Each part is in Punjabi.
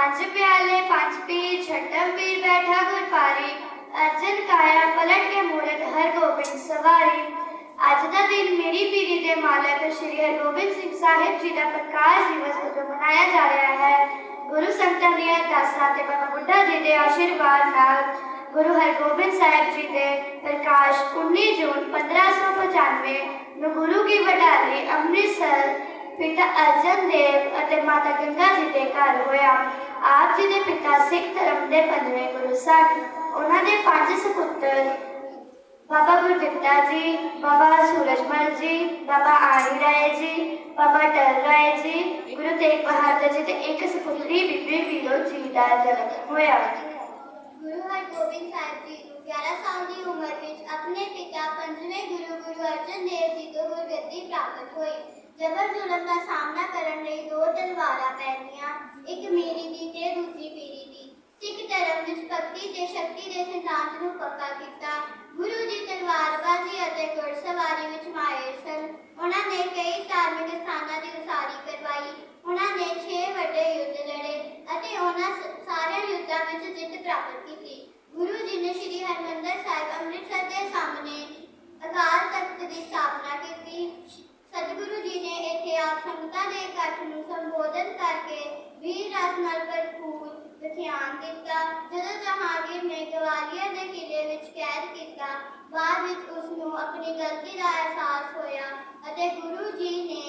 ਪੰਜ ਪਿਆਲੇ, ਪੰਜ ਪੀਰ ਛਟਮ ਪੀਰ ਬੈਠਾ ਗੁਰ ਅਰਜਨ ਕਾਇਆ ਪਲਟ ਕੇ ਮੂਰਤ ਹਰ ਗੋਬਿੰਦ ਸਵਾਰੀ। ਅੱਜ ਦਾ ਦਿਨ ਮੇਰੀ ਪੀਰੀ ਦੇ ਮਾਲਕ ਸ੍ਰੀ ਹਰਗੋਬਿੰਦ ਸਿੰਘ ਸਾਹਿਬ ਜੀ ਦਾ ਪ੍ਰਕਾਸ਼ ਦਿਵਸ ਵਜੋਂ ਮਨਾਇਆ ਜਾ ਰਿਹਾ ਹੈ। ਗੁਰੂ ਸੰਤਾਂ ਦੀਆਂ ਅਰਦਾਸਾਂ ਤੇ ਬਾਬਾ ਬੁੱਢਾ ਜੀ ਦੇ ਆਸ਼ੀਰਵਾਦ ਨਾਲ ਗੁਰੂ ਹਰਗੋਬਿੰਦ ਸਾਹਿਬ ਜੀ ਦੇ ਪ੍ਰਕਾਸ਼ 19 ਜੂਨ 1595 ਨੂੰ ਗੁਰੂ ਕੀ ਵਡਾਲੀ ਅੰਮ੍ਰਿਤਸਰ ਪਿਤਾ ਅਰਜਨ ਦੇਵ ਅਤੇ ਮਾਤਾ ਗੰਗਾ ਜੀ ਦੇ ਘਰ ਹੋਇਆ। ਆਪ ਜੀ ਦੇ ਪਿਤਾ ਸਿੱਖ ਧਰਮ ਦੇ ਪੰਜਵੇਂ ਗੁਰੂ ਸਨ। ਉਹਨਾਂ ਦੇ ਪੰਜ ਸੁਪੁੱਤਰ ਬਾਬਾ ਗੁਰਦਿੱਤਾ ਜੀ, ਬਾਬਾ ਸੂਰਜਮਲ ਜੀ, ਬਾਬਾ ਆਣੀ ਰਾਏ ਜੀ, ਬਾਬਾ ਟਲ ਰਾਏ ਜੀ, ਗੁਰੂ ਤੇਗ ਬਹਾਦਰ ਜੀ ਤੇ ਇੱਕ ਸੁਪੁੱਤਰੀ ਬੀਬੀ ਵੀਰੋ ਜੀ ਦਾ ਜਨਮ ਹੋਇਆ। ਗੁਰੂ ਹਰਗੋਬਿੰਦ ਸਾਹਿਬ ਜੀ ਨੂੰ 11 ਸਾਲ ਦੀ ਉਮਰ ਵਿੱਚ ਆਪਣੇ ਪਿਤਾ ਪੰਜਵੇਂ ਗੁਰੂ ਗੁਰੂ ਅਰਜਨ ਦੇਵ ਜੀ ਤੋਂ ਗੁਰਗੱਦੀ ਪ੍ਰਾਪਤ ਹੋਈ। ਜਬਰ ਜ਼ੁਲਮ ਦਾ ਸਾਹਮਣਾ ਕਰਨ ਲਈ ਦੋ ਤਲਵਾਰਾਂ ਪੈਣੀਆਂ, ਇੱਕ ਮੇਰੀ ਦੀ ਤੇ ਦੂਜੀ ਪੀਰੀ ਦੀ। ਸਿੱਖ ਧਰਮ ਵਿੱਚ ਭਗਤੀ ਤੇ ਸ਼ਕਤੀ ਦੇ ਸਿਧਾਂਤ ਨੂੰ ਪੱਕਾ ਕੀਤਾ। ਗੁਰੂ ਜੀ ਤਲਵਾਰਬਾਜ਼ੀ ਅਤੇ ਘੋੜਸਵਾਰੀ ਵਿੱਚ ਮਾਹਿਰ ਸਨ। ਉਹਨਾਂ ਨੇ ਕਈ ਧਾਰਮਿਕ ਸਥਾਨਾਂ ਦੀ ਉਸਾਰੀ ਕਰਵਾਈ। ਉਹਨਾਂ ਨੇ 6 ਵੱਡੇ ਯੁੱਧ ਲੜੇ ਅਤੇ ਉਹਨਾਂ ਸ- ਸਾਰੇ ਯੁੱਧਾਂ ਵਿੱਚ ਜਿੱਤ ਪ੍ਰਾਪਤ ਕੀਤੀ। ਗੁਰੂ ਜੀ ਨੇ ਸ੍ਰੀ ਹਰਿਮੰਦਰ ਸਾਹਿਬ ਅੰਮ੍ਰਿਤਸਰ ਦੇ ਸਾਹਮਣੇ ਅਕਾਲ ਤਖਤ ਦੀ ਸਥਾਪਨਾ ਕੀਤੀ ਸਤਿਗੁਰੂ ਜੀ ਨੇ ਇੱਥੇ ਆਪ ਸੰਗਤਾਂ ਦੇ ਇਕੱਠ ਨੂੰ ਸੰਬੋਧਨ ਕਰਕੇ ਵੀਰ ਰਸ ਨਾਲ ਭਰਪੂਰ ਵਿਖਿਆਨ ਦਿੱਤਾ। ਜਦੋਂ ਜਹਾਂਗੀਰ ਨੇ ਗਵਾਲੀਅਰ ਦੇ ਕਿਲੇ ਵਿੱਚ ਕੈਦ ਕੀਤਾ, ਬਾਅਦ ਵਿੱਚ ਉਸ ਨੂੰ ਆਪਣੀ ਗਲਤੀ ਦਾ ਅਹਿਸਾਸ ਹੋਇਆ ਅਤੇ ਗੁਰੂ ਜੀ ਨੇ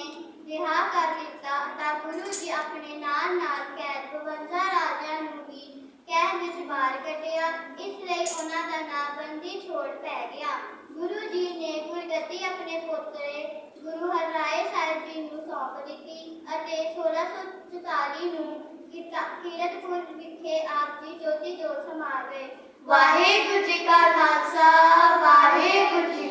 ਰਿਹਾ ਕਰ ਦਿੱਤਾ ਤਾਂ ਗੁਰੂ ਜੀ ਆਪਣੇ ਨਾਲ ਨਾਲ ਕੈਦ 52 ਰਾਜਿਆਂ ਨੂੰ ਵੀ ਕੈਦ ਵਿੱਚ ਬਾਹਰ ਕੱਢਿਆ। ਇਸ ਲਈ ਛੋੜ ਪੈ ਗਿਆ। ਗੁਰੂ ਜੀ ਨੇ ਗੁਰਗੱਦੀ ਆਪਣੇ ਪੋਤਰੇ ਗੁਰੂ ਹਰਰਾਏ ਸਾਹਿਬ ਜੀ ਨੂੰ ਸੌਂਪ ਦਿੱਤੀ ਅਤੇ 1644 ਨੂੰ ਕੀਤਾ- ਕੀਰਤਪੁਰ ਵਿਖੇ ਆਪ ਜੀ ਜੋਤੀ ਜੋਤ ਸਮਾ ਗਏ ਵਾਹਿਗੁਰੂ ਜੀ ਕਾ ਖਾਲਸਾ, ਵਾਹਿਗੁਰੂ ਜੀ